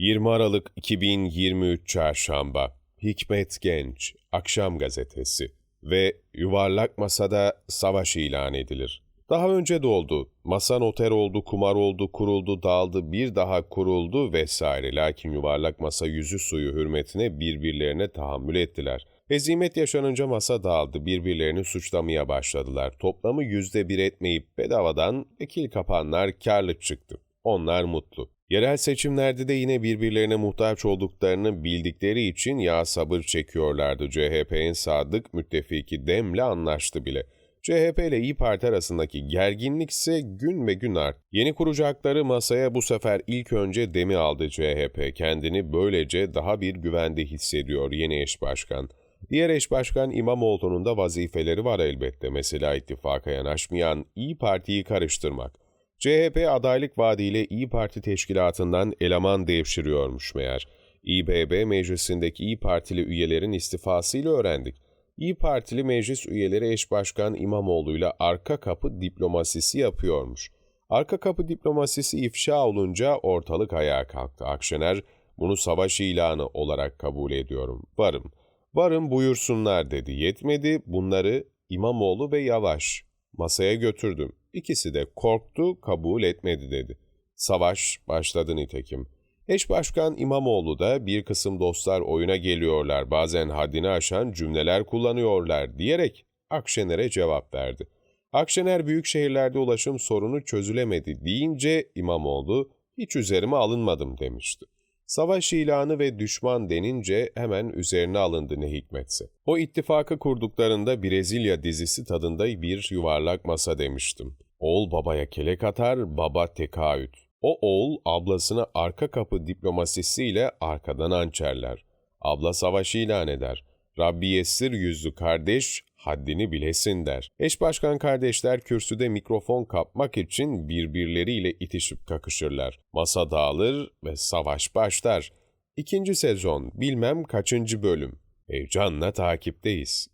20 Aralık 2023 Çarşamba Hikmet Genç Akşam Gazetesi ve Yuvarlak Masada savaş ilan edilir. Daha önce de oldu. Masa noter oldu, kumar oldu, kuruldu, dağıldı, bir daha kuruldu vesaire. Lakin yuvarlak masa yüzü suyu hürmetine birbirlerine tahammül ettiler. Hezimet yaşanınca masa dağıldı, birbirlerini suçlamaya başladılar. Toplamı yüzde bir etmeyip bedavadan vekil kapanlar karlı çıktı. Onlar mutlu. Yerel seçimlerde de yine birbirlerine muhtaç olduklarını bildikleri için ya sabır çekiyorlardı. CHP'nin sadık müttefiki Dem'le anlaştı bile. CHP ile İyi Parti arasındaki gerginlik ise gün ve gün art. Yeni kuracakları masaya bu sefer ilk önce Dem'i aldı CHP. Kendini böylece daha bir güvende hissediyor yeni eş başkan. Diğer eş başkan İmamoğlu'nun da vazifeleri var elbette. Mesela ittifaka yanaşmayan İyi Parti'yi karıştırmak. CHP adaylık vaadiyle İyi Parti teşkilatından eleman devşiriyormuş meğer. İBB meclisindeki İyi Partili üyelerin istifasıyla öğrendik. İyi Partili meclis üyeleri eş başkan İmamoğlu'yla arka kapı diplomasisi yapıyormuş. Arka kapı diplomasisi ifşa olunca ortalık ayağa kalktı. Akşener bunu savaş ilanı olarak kabul ediyorum. Varım. Varım buyursunlar dedi. Yetmedi bunları İmamoğlu ve Yavaş masaya götürdüm. İkisi de korktu, kabul etmedi dedi. Savaş başladı nitekim. Eş başkan İmamoğlu da bir kısım dostlar oyuna geliyorlar, bazen haddini aşan cümleler kullanıyorlar diyerek Akşener'e cevap verdi. Akşener büyük şehirlerde ulaşım sorunu çözülemedi deyince İmamoğlu hiç üzerime alınmadım demişti. Savaş ilanı ve düşman denince hemen üzerine alındı ne hikmetse. O ittifakı kurduklarında Brezilya dizisi tadında bir yuvarlak masa demiştim. Oğul babaya kelek atar, baba tekaüt. O oğul ablasını arka kapı diplomasisiyle arkadan hançerler. Abla savaş ilan eder. Rabbi yessir yüzlü kardeş haddini bilesin der. Eş başkan kardeşler kürsüde mikrofon kapmak için birbirleriyle itişip kakışırlar. Masa dağılır ve savaş başlar. İkinci sezon bilmem kaçıncı bölüm. Heyecanla takipteyiz.